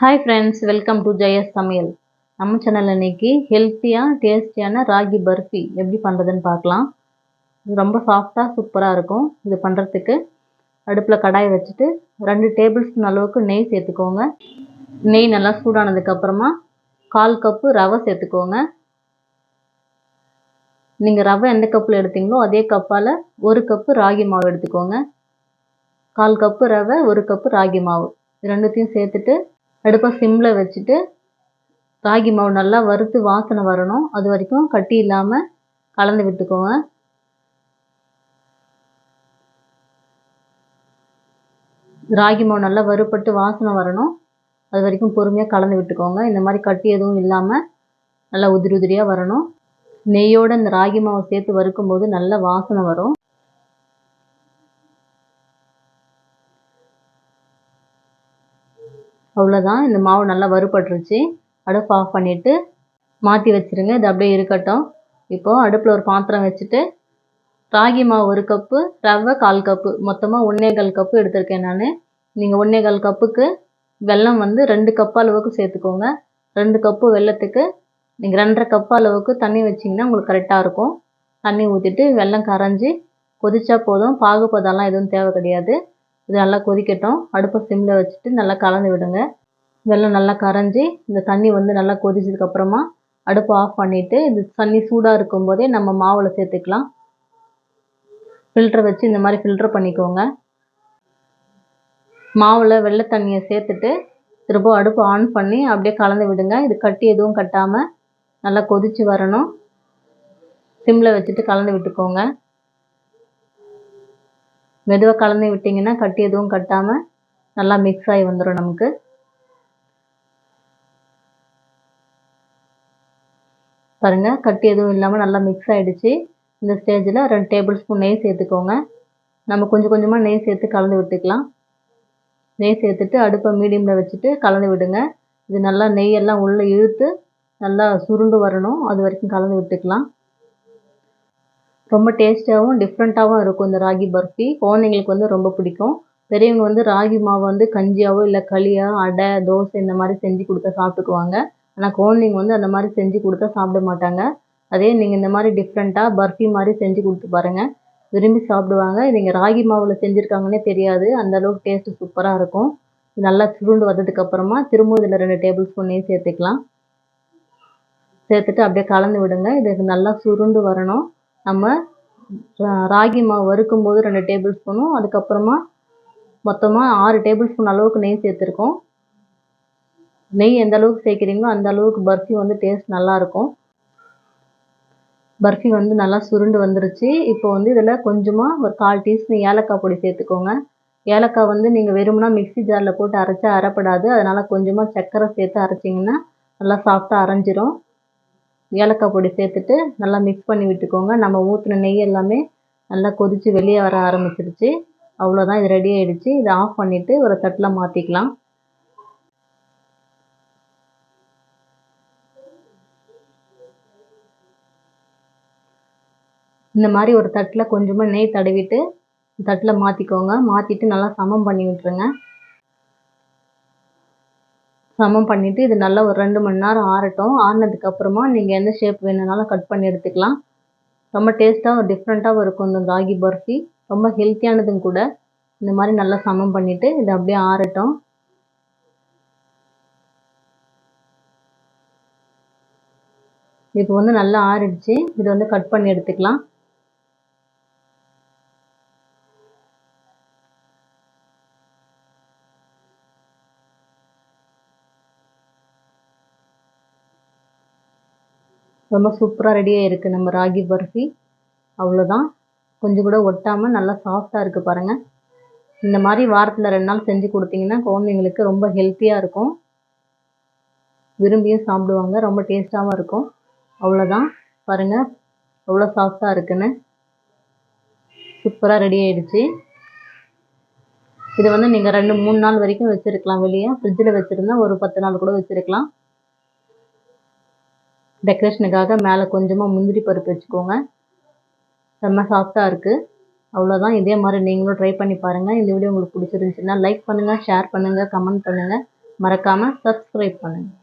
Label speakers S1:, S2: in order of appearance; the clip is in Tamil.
S1: Hi friends welcome to Jaya's சமையல் நம்ம சேனலில் இன்றைக்கி ஹெல்த்தியாக டேஸ்டியான ராகி பர்ஃபி எப்படி பண்ணுறதுன்னு பார்க்கலாம். இது ரொம்ப சாஃப்டாக சூப்பராக இருக்கும். இது பண்ணுறதுக்கு அடுப்பில் கடாயை வச்சுட்டு ரெண்டு டேபிள் ஸ்பூன் அளவுக்கு நெய் சேர்த்துக்கோங்க. நெய் நல்லா சூடானதுக்கப்புறமா கால் கப்பு ரவை சேர்த்துக்கோங்க. நீங்கள் ரவை எந்த கப்பில் எடுத்தீங்களோ அதே கப்பால் ஒரு கப்பு ராகி மாவு எடுத்துக்கோங்க. கால் கப்பு ரவை ஒரு கப்பு ராகி மாவு. இது ரெண்டுத்தையும் சேர்த்துட்டு அடுப்பை சிம்மில் வச்சுட்டு ராகி மாவு நல்லா வறுத்து வாசனை வரணும். அது வரைக்கும் கட்டி இல்லாமல் கலந்து விட்டுக்கோங்க. ராகி மாவு நல்லா வறுப்பட்டு வாசனை வரணும். அது வரைக்கும் பொறுமையாக கலந்து விட்டுக்கோங்க. இந்த மாதிரி கட்டி எதுவும் இல்லாமல் நல்லா உதிரி உதிரியாக வரணும். நெய்யோடு இந்த ராகி மாவை சேர்த்து வறுக்கும்போது நல்ல வாசனை வரும். அவ்வளோதான் இந்த மாவு நல்லா வறுபட்டுருச்சு. அடுப்பு ஆஃப் பண்ணிவிட்டு மாற்றி வச்சுருங்க. இது அப்படியே இருக்கட்டும். இப்போது அடுப்பில் ஒரு பாத்திரம் வச்சுட்டு ராகி மாவு ஒரு கப்பு ரவை கால் கப்பு மொத்தமாக ஒன்றே கால் கப்பு எடுத்திருக்கேன் நான். நீங்கள் ஒன்றே கால் கப்புக்கு வெல்லம் வந்து ரெண்டு கப் அளவுக்கு சேர்த்துக்கோங்க. ரெண்டு கப்பு வெல்லத்துக்கு நீங்கள் ரெண்டரை கப் அளவுக்கு தண்ணி வச்சிங்கன்னா உங்களுக்கு கரெக்டாக இருக்கும். தண்ணி ஊற்றிட்டு வெல்லம் கரைஞ்சி கொதிச்சா போதும். பாகுபதம்லாம் எதுவும் தேவை கிடையாது. இது நல்லா கொதிக்கட்டும். அடுப்பை சிம்மில் வச்சுட்டு நல்லா கலந்து விடுங்க. வெள்ளம் நல்லா கரைஞ்சி இந்த தண்ணி வந்து நல்லா கொதிச்சதுக்கப்புறமா அடுப்பை ஆஃப் பண்ணிவிட்டு இந்த தண்ணி சூடாக இருக்கும்போதே நம்ம மாவில் சேர்த்துக்கலாம். ஃபில்டர் வச்சு இந்த மாதிரி ஃபில்டர் பண்ணிக்கோங்க. மாவில் வெள்ளை தண்ணியை சேர்த்துட்டு திரும்ப அடுப்பு ஆன் பண்ணி அப்படியே கலந்து விடுங்க. இது கட்டி எதுவும் கட்டாமல் நல்லா கொதித்து வரணும். சிம்மில் வச்சுட்டு கலந்து விட்டுக்கோங்க. மெதுவாக கலந்து விட்டிங்கன்னா கட்டி எதுவும் கட்டாமல் நல்லா மிக்ஸ் ஆகி வந்துடும் நமக்கு. பாருங்கள் கட்டி எதுவும் இல்லாமல் நல்லா மிக்ஸ் ஆகிடுச்சு இந்த ஸ்டேஜில் ரெண்டு டேபிள் ஸ்பூன் நெய் சேர்த்துக்கோங்க. நம்ம கொஞ்சம் கொஞ்சமாக நெய் சேர்த்து கலந்து விட்டுக்கலாம். நெய் சேர்த்துட்டு அடுப்பை மீடியமில் வச்சுட்டு கலந்து விடுங்க. இது நல்லா நெய்யெல்லாம் உள்ளே இழுத்து நல்லா சுருண்டு வரணும். அது வரைக்கும் கலந்து விட்டுக்கலாம். ரொம்ப டேஸ்ட்டாகவும் டிஃப்ரெண்ட்டாகவும் இருக்கும் இந்த ராகி பர்ஃபி குழந்தைங்களுக்கு வந்து ரொம்ப பிடிக்கும். பெரியவங்க வந்து ராகி மாவு வந்து கஞ்சியாவோ இல்லை களியாக அடை தோசை இந்த மாதிரி செஞ்சு கொடுத்தா சாப்பிட்டுக்குவாங்க. ஆனால் குழந்தைங்க வந்து அந்த மாதிரி செஞ்சு கொடுத்தா சாப்பிட மாட்டாங்க. அதே நீங்கள் இந்த மாதிரி டிஃப்ரெண்ட்டாக பர்ஃபி மாதிரி செஞ்சு கொடுத்து பாருங்கள் விரும்பி சாப்பிடுவாங்க. நீங்கள் ராகி மாவில் செஞ்சுருக்காங்கன்னே தெரியாது. அந்த அளவுக்கு டேஸ்ட்டு சூப்பராக இருக்கும். நல்லா சுருண்டு வந்ததுக்கப்புறமா திரும்ப இதில் ரெண்டு டேபிள் ஸ்பூன் நெய் சேர்த்துக்கலாம். சேர்த்துட்டு அப்படியே கலந்து விடுங்க. இது நல்லா சுருண்டு வரணும். நம்ம ராகி மாவு வறுக்கும் போது ரெண்டு டேபிள் ஸ்பூனும் அதுக்கப்புறமா மொத்தமாக ஆறு டேபிள் ஸ்பூன் அளவுக்கு நெய் சேர்த்துருக்கோம். நெய் எந்த அளவுக்கு சேர்க்குறீங்களோ அந்த அளவுக்கு பர்ஃபி வந்து டேஸ்ட் நல்லாயிருக்கும் பர்ஃபி வந்து நல்லா சுருண்டு வந்துருச்சு. இப்போ வந்து இதில் கொஞ்சமாக ஒரு கால் டீஸ்பூன் ஏலக்காய் பொடி சேர்த்துக்கோங்க. ஏலக்காய் வந்து நீங்கள் வெறும்னா மிக்ஸி ஜாரில் போட்டு அரைச்சா அரைப்படாது. அதனால் கொஞ்சமாக சர்க்கரை சேர்த்து அரைச்சிங்கன்னா நல்லா சாஃப்டாக அரைஞ்சிரும். ஏலக்காய் பொடி சேர்த்துட்டு நல்லா மிக்ஸ் பண்ணி விட்டுக்கோங்க. நம்ம ஊற்றின நெய் எல்லாமே நல்லா கொதித்து வெளியே வர ஆரம்பிச்சிருச்சு. அவ்வளோதான் இது ரெடி ஆகிடுச்சு இதை ஆஃப் பண்ணிவிட்டு ஒரு தட்டில் மாற்றிக்கலாம் இந்த மாதிரி ஒரு தட்டில் கொஞ்சமாக நெய் தடவிட்டு தட்டில் மாற்றிக்கோங்க மாற்றிட்டு நல்லா சமம் பண்ணி விட்டுருங்க. சமம் பண்ணிவிட்டு இது நல்லா ஒரு ரெண்டு மணி நேரம் ஆறட்டும். ஆறினதுக்கப்புறமா நீங்கள் எந்த ஷேப் வேணுனாலும் கட் பண்ணி எடுத்துக்கலாம். ரொம்ப டேஸ்ட்டாக டிஃப்ரெண்ட்டாகவும் இருக்கும் இந்த ராகி பர்ஃபி. ரொம்ப ஹெல்த்தியானதும் கூட இந்த மாதிரி நல்லா சமம் பண்ணிவிட்டு இது அப்படியே ஆறட்டும். இப்போ வந்து நல்லா ஆறிடுச்சு. இது வந்து கட் பண்ணி எடுத்துக்கலாம். ரொம்ப சூப்பராக ரெடியாக இருக்குது நம்ம ராகி பர்ஃபி. அவ்வளோதான் கொஞ்சம் கூட ஒட்டாமல் நல்லா சாஃப்டாக இருக்குது பாருங்கள் இந்த மாதிரி வாரத்தில் ரெண்டு நாள் செஞ்சு கொடுத்தீங்கன்னா குழந்தைங்களுக்கு ரொம்ப ஹெல்த்தியாக இருக்கும். விரும்பியும் சாப்பிடுவாங்க. ரொம்ப டேஸ்ட்டாகவும் இருக்கும். அவ்வளோதான் பாருங்கள் எவ்வளோ சாஃப்டாக இருக்குன்னு. சூப்பராக ரெடி ஆகிடுச்சு இதை வந்து நீங்கள் ரெண்டு மூணு நாள் வரைக்கும் வச்சுருக்கலாம் வெளியே. ஃப்ரிட்ஜில் வச்சுருந்தா ஒரு பத்து நாள் கூட வச்சுருக்கலாம். டெக்கரேஷனுக்காக மேலே கொஞ்சமாக முந்திரி பருப்பு வச்சுக்கோங்க. செம்ம சாஃப்டாக இருக்குது அவ்வளோதான் இதே மாதிரி நீங்களும் ட்ரை பண்ணி பாருங்கள் இந்த வீடியோ உங்களுக்கு பிடிச்சிருந்துச்சுன்னா லைக் பண்ணுங்கள் ஷேர் பண்ணுங்கள் கமெண்ட் பண்ணுங்கள் மறக்காமல் சப்ஸ்கிரைப் பண்ணுங்கள்